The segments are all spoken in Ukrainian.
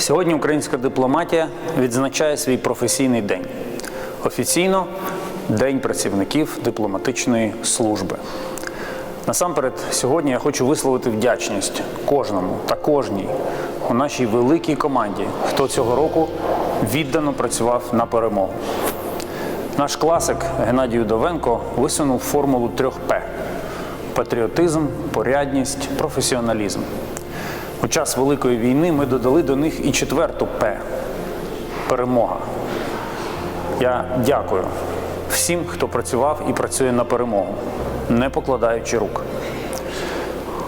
Сьогодні українська дипломатія відзначає свій професійний день. Офіційно День працівників дипломатичної служби. Насамперед, сьогодні я хочу висловити вдячність кожному та кожній у нашій великій команді, хто цього року віддано працював на перемогу. Наш класик Геннадій Удовенко висунув формулу трьох П: патріотизм, порядність, професіоналізм. У час Великої війни ми додали до них і четверту П перемога. Я дякую всім, хто працював і працює на перемогу, не покладаючи рук.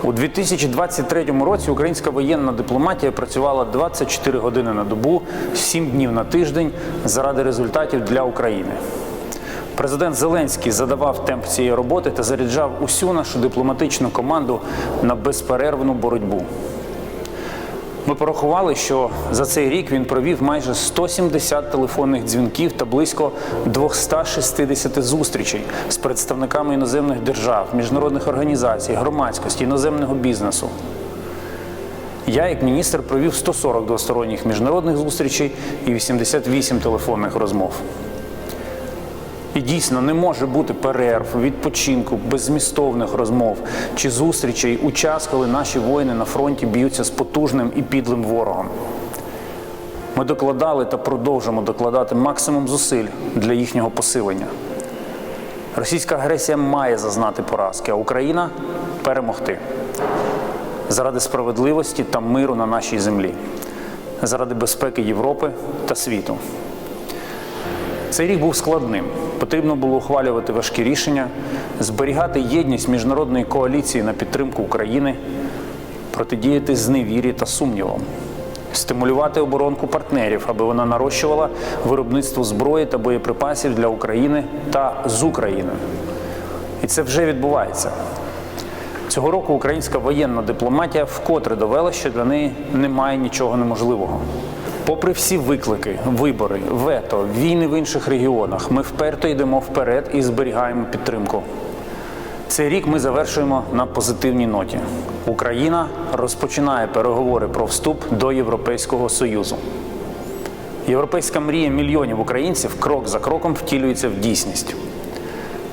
У 2023 році українська воєнна дипломатія працювала 24 години на добу, 7 днів на тиждень заради результатів для України. Президент Зеленський задавав темп цієї роботи та заряджав усю нашу дипломатичну команду на безперервну боротьбу. Ми порахували, що за цей рік він провів майже 170 телефонних дзвінків та близько 260 зустрічей з представниками іноземних держав, міжнародних організацій, громадськості, іноземного бізнесу. Я, як міністр, провів 140 двосторонніх міжнародних зустрічей і 88 телефонних розмов. І дійсно не може бути перерв, відпочинку, беззмістовних розмов чи зустрічей у час, коли наші воїни на фронті б'ються з потужним і підлим ворогом. Ми докладали та продовжимо докладати максимум зусиль для їхнього посилення. Російська агресія має зазнати поразки, а Україна перемогти заради справедливості та миру на нашій землі, заради безпеки Європи та світу. Цей рік був складним. Потрібно було ухвалювати важкі рішення, зберігати єдність міжнародної коаліції на підтримку України, протидіяти зневірі та сумнівам, стимулювати оборонку партнерів, аби вона нарощувала виробництво зброї та боєприпасів для України та з Україною. І це вже відбувається. Цього року українська воєнна дипломатія вкотре довела, що для неї немає нічого неможливого. Попри всі виклики, вибори, вето, війни в інших регіонах, ми вперто йдемо вперед і зберігаємо підтримку. Цей рік ми завершуємо на позитивній ноті. Україна розпочинає переговори про вступ до Європейського Союзу. Європейська мрія мільйонів українців крок за кроком втілюється в дійсність.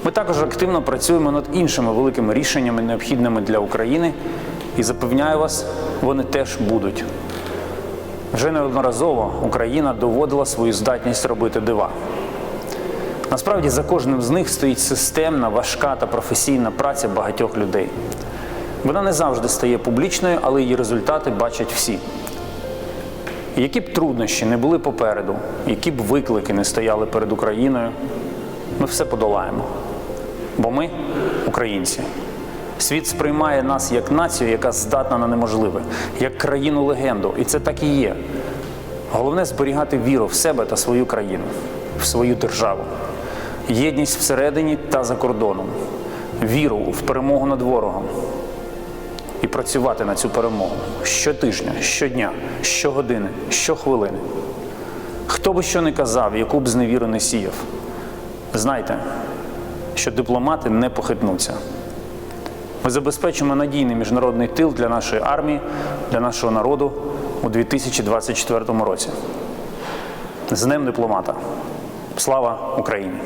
Ми також активно працюємо над іншими великими рішеннями, необхідними для України, і запевняю вас, вони теж будуть. Вже неодноразово Україна доводила свою здатність робити дива. Насправді за кожним з них стоїть системна, важка та професійна праця багатьох людей. Вона не завжди стає публічною, але її результати бачать всі. Які б труднощі не були попереду, які б виклики не стояли перед Україною, ми все подолаємо. Бо ми українці. Світ сприймає нас як націю, яка здатна на неможливе, як країну легенду. І це так і є. Головне зберігати віру в себе та свою країну, в свою державу, єдність всередині та за кордоном, віру в перемогу над ворогом і працювати на цю перемогу щотижня, щодня, щогодини, щохвилини. Хто би що не казав, яку б зневіру не сіяв, знайте, що дипломати не похитнуться. Ми забезпечимо надійний міжнародний тил для нашої армії, для нашого народу у 2024 році. З Днем дипломата. Слава Україні!